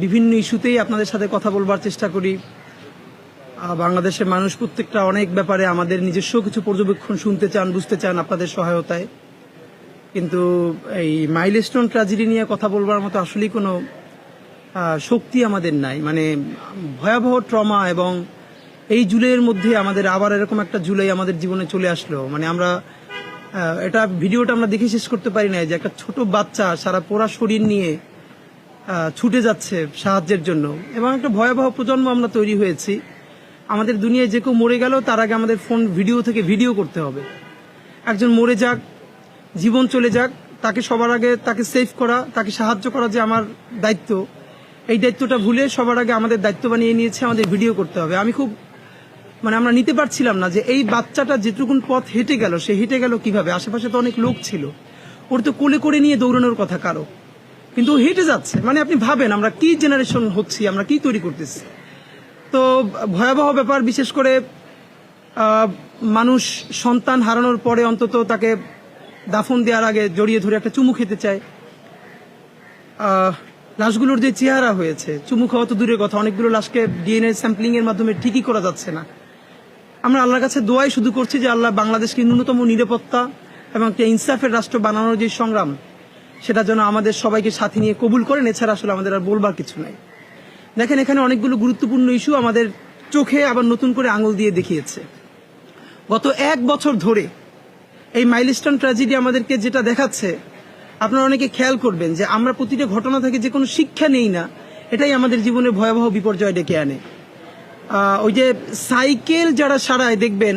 বিভিন্ন ইস্যুতেই আপনাদের সাথে কথা বলবার চেষ্টা করি। বাংলাদেশের মানুষ প্রত্যেকটা অনেক ব্যাপারে আমাদের নিজস্ব কিছু পর্যবেক্ষণ শুনতে চান, বুঝতে চান আপনাদের সহায়তায়। কিন্তু এই মাইলস্টোন ট্র্যাজেডি নিয়ে কথা বলবার মতো আসলেই কোনো শক্তি আমাদের নাই। মানে ভয়াবহ ট্রমা এবং এই জুলাইয়ের মধ্যে আমাদের আবার এরকম একটা জুলাই আমাদের জীবনে চলে আসলো। মানে আমরা এটা ভিডিওটা আমরা দেখে শেষ করতে পারি না যে একটা ছোট বাচ্চা সারা পোড়া শরীর নিয়ে ছুটে যাচ্ছে সাহায্যের জন্য। এবং একটা ভয়াবহ প্রজন্ম আমরা তৈরি হয়েছি। আমাদের দুনিয়ায় যে কেউ মরে গেল তার আগে আমাদের ফোন ভিডিও থেকে ভিডিও করতে হবে। একজন মরে যাক, জীবন চলে যাক, তাকে সবার আগে তাকে সেভ করা, তাকে সাহায্য করা যে আমার দায়িত্ব। এই দায়িত্বটা ভুলে সবার আগে আমাদের দায়িত্ব বানিয়ে নিয়েছে, আমাদের ভিডিও করতে হবে। আমি খুব মানে আমরা নিতে পারছিলাম না যে এই বাচ্চাটা যেটুকুন পথ হেঁটে গেল, সে হেঁটে গেল কীভাবে? আশেপাশে তো অনেক লোক ছিল। ওর তো কোলে করে নিয়ে দৌড়ানোর কথা কারও। কিন্তু হেঁটে যাচ্ছে। মানে আপনি ভাবেন, আমরা কি জেনারেশন হচ্ছি, আমরা কি তৈরি করতেছি? তো ভয়াবহ ব্যাপার, বিশেষ করে মানুষ সন্তান হারানোর পরে অন্তত তাকে দাফন দেওয়ার আগে জড়িয়ে ধরে একটা চুমু খেতে চায়। লাশগুলোর যে চেহারা হয়েছে, চুমু খাওয়া তো দূরের কথা, অনেকগুলো লাশকে ডিএনএ স্যাম্পলিং এর মাধ্যমে ঠিকই করা যাচ্ছে না। আমরা আল্লাহর কাছে দোয়াই শুধু করছি যে আল্লাহ বাংলাদেশকে ন্যূনতম নিরাপত্তা এবং একটা ইনসাফের রাষ্ট্র বানানোর যে সংগ্রাম সেটা যেন আমাদের সবাইকে সাথে নিয়ে কবুল করেন, এছাড়া আসলে আমাদের আর বলবার কিছু নাই। দেখেন, এখানে অনেকগুলো গুরুত্বপূর্ণ ইস্যু আমাদের চোখে আবার নতুন করে আঙুল দিয়ে দেখিয়েছে। গত এক বছর ধরে এই মাইলস্টোন ট্র্যাজেডি আমাদেরকে যেটা দেখাচ্ছে, আপনারা অনেকে খেয়াল করবেন যে আমরা প্রতিটা ঘটনা থেকে যে কোনো শিক্ষা নেই না, এটাই আমাদের জীবনে ভয়াবহ বিপর্যয় ডেকে আনে। ওই যে সাইকেল যারা সারায় দেখবেন,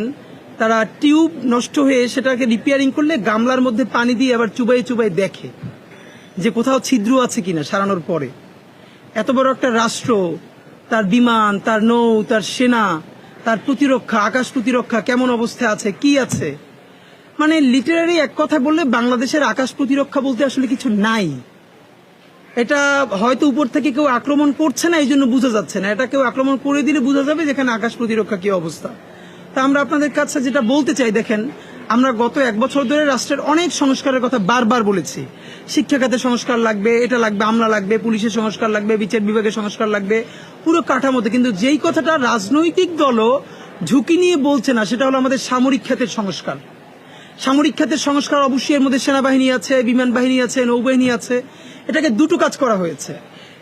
তারা টিউব নষ্ট হয়ে সেটাকে রিপেয়ারিং করলে গামলার মধ্যে পানি দিয়ে আবার চুবাই চুবাই দেখে। যে কোথাও ছিদ্র আছে কিনা সারানোর পরে। এত বড় একটা রাষ্ট্র, তার বিমান, তার নৌ, তার সেনা, তার প্রতিরক্ষা, আকাশ প্রতিরক্ষা কেমন অবস্থায় আছে, কি আছে? মানে লিটারারি এক কথা বললে বাংলাদেশের আকাশ প্রতিরক্ষা বলতে আসলে কিছু নাই। এটা হয়তো উপর থেকে কেউ আক্রমণ করছে না এই জন্য বোঝা যাচ্ছে না। এটা কেউ আক্রমণ করে দিলে বোঝা যাবে যেখানে আকাশ প্রতিরক্ষা কি অবস্থা। তা আমরা আপনাদের কাছে যেটা বলতে চাই, দেখেন আমরা গত এক বছর ধরে রাষ্ট্রের অনেক সংস্কারের কথা বারবার বলেছি। শিক্ষা খাতে সংস্কার লাগবে, এটা লাগবে আমলা লাগবে, পুলিশের সংস্কার লাগবে, বিচার বিভাগের সংস্কার লাগবে, পুরো কাঠামোতে। কিন্তু যেই কথাটা রাজনৈতিক দলও ঝুঁকি নিয়ে বলছে না, সেটা হলো আমাদের সামরিক খাতের সংস্কার। সামরিক খাতের সংস্কার অবশ্যই এর মধ্যে সেনাবাহিনী আছে, বিমান বাহিনী আছে, নৌবাহিনী আছে। এটাকে দুটো কাজ করা হয়েছে।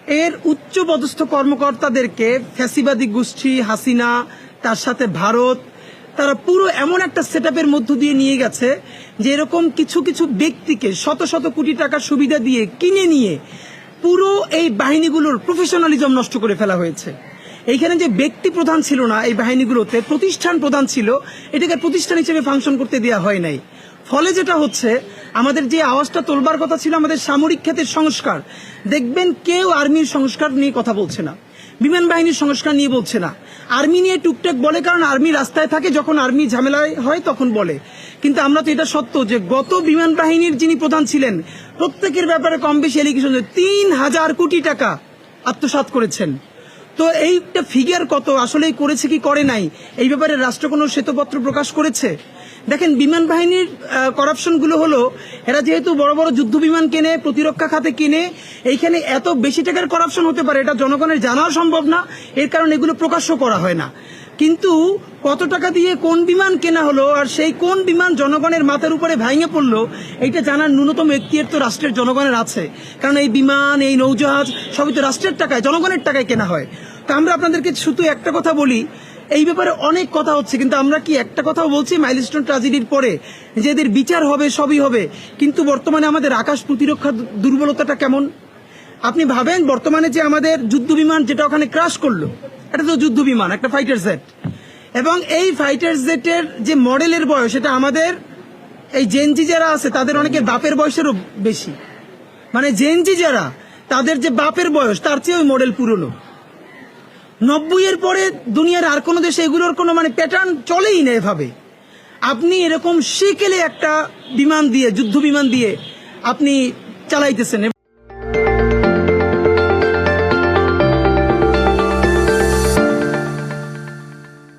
এর উচ্চ পদস্থ কর্মকর্তাদেরকে ফ্যাসিবাদী গোষ্ঠী হাসিনা, তার সাথে ভারত তারা পুরো এমন একটা সেট মধ্য দিয়ে নিয়ে গেছে যে এরকম কিছু কিছু ব্যক্তিকে শত শত কোটি টাকার সুবিধা দিয়ে কিনে নিয়ে পুরো এই বাহিনীগুলোর প্রফেশনালিজম নষ্ট করে ফেলা হয়েছে। এইখানে যে ব্যক্তি প্রধান ছিল না এই বাহিনীগুলোতে, প্রতিষ্ঠান প্রধান ছিল, এটাকে প্রতিষ্ঠান হিসেবে ফাংশন করতে দেওয়া হয় নাই। ফলে যেটা হচ্ছে, আমাদের যে আওয়াজটা তোলবার কথা ছিল আমাদের সামরিক খাতের সংস্কার। দেখবেন কেউ আর্মির সংস্কার নিয়ে কথা বলছে না। বিমান বাহিনীর সংস্কার নিয়ে বলছে না। আর্মি নিয়ে টুকটাক বলে কারণ আর্মি রাস্তায় থাকে, যখন আর্মি ঝামেলায় হয় তখন বলে। কিন্তু আমরা তো এটা সত্য যে গত বিমান বাহিনীর যিনি প্রধান ছিলেন, প্রত্যেকের ব্যাপারে কম বেশি এলিগেশন তিন হাজার কোটি টাকা আত্মসাত করেছেন। তো এইটা ফিগার কত? আসলে করেছে কি করে নাই? এই ব্যাপারে রাষ্ট্র কোনো শ্বেতপত্র প্রকাশ করেছে? দেখেন, বিমান বাহিনীর করাপশনগুলো হলো, এরা যেহেতু বড় বড় যুদ্ধ বিমান কেনে, প্রতিরক্ষা খাতে কিনে, এইখানে এত বেশি টাকার করাপশন হতে পারে, এটা জনগণের জানাও সম্ভব না। এর কারণে এগুলো প্রকাশ্য করা হয় না। কিন্তু কত টাকা দিয়ে কোন বিমান কেনা হলো আর সেই কোন বিমান জনগণের মাথার উপরে ভেঙে পড়ল, এইটা জানার ন্যূনতম এখতিয়ার তো রাষ্ট্রের জনগণের আছে। কারণ এই বিমান, এই নৌজাহাজ, সবই তো রাষ্ট্রের টাকায়, জনগণের টাকায় কেনা হয়। তো আমরা আপনাদেরকে শুধু একটা কথা বলি, এই ব্যাপারে অনেক কথা হচ্ছে, কিন্তু আমরা কি একটা কথাও বলছি মাইলস্টোন ট্রাজেডির পরে? যে এদের বিচার হবে, সবই হবে, কিন্তু বর্তমানে আমাদের আকাশ প্রতিরক্ষা দুর্বলতাটা কেমন? আপনি ভাবেন বর্তমানে যে আমাদের যুদ্ধ বিমান যেটা ওখানে ক্রাশ করল এটা তো যুদ্ধ বিমান, একটা ফাইটার জেট এবং এই ফাইটার জেটের যে মডেলের বয়স, এটা আমাদের, এই জেনজি যারা আছে, তাদের অনেকের বাপের বয়সেরও বেশি। মানে জেনজি যারা, তাদের যে বাপের বয়স, তার চেয়ে ওই মডেল পুরনো। নব্বই এর পরে দুনিয়ার আর কোনো দেশে এগুলোর কোনো মানে প্যাটার্ন চলেই না এভাবে। আপনি এরকম সেকেলে একটা বিমান দিয়ে, যুদ্ধ বিমান দিয়ে আপনি চালাইতেছেন।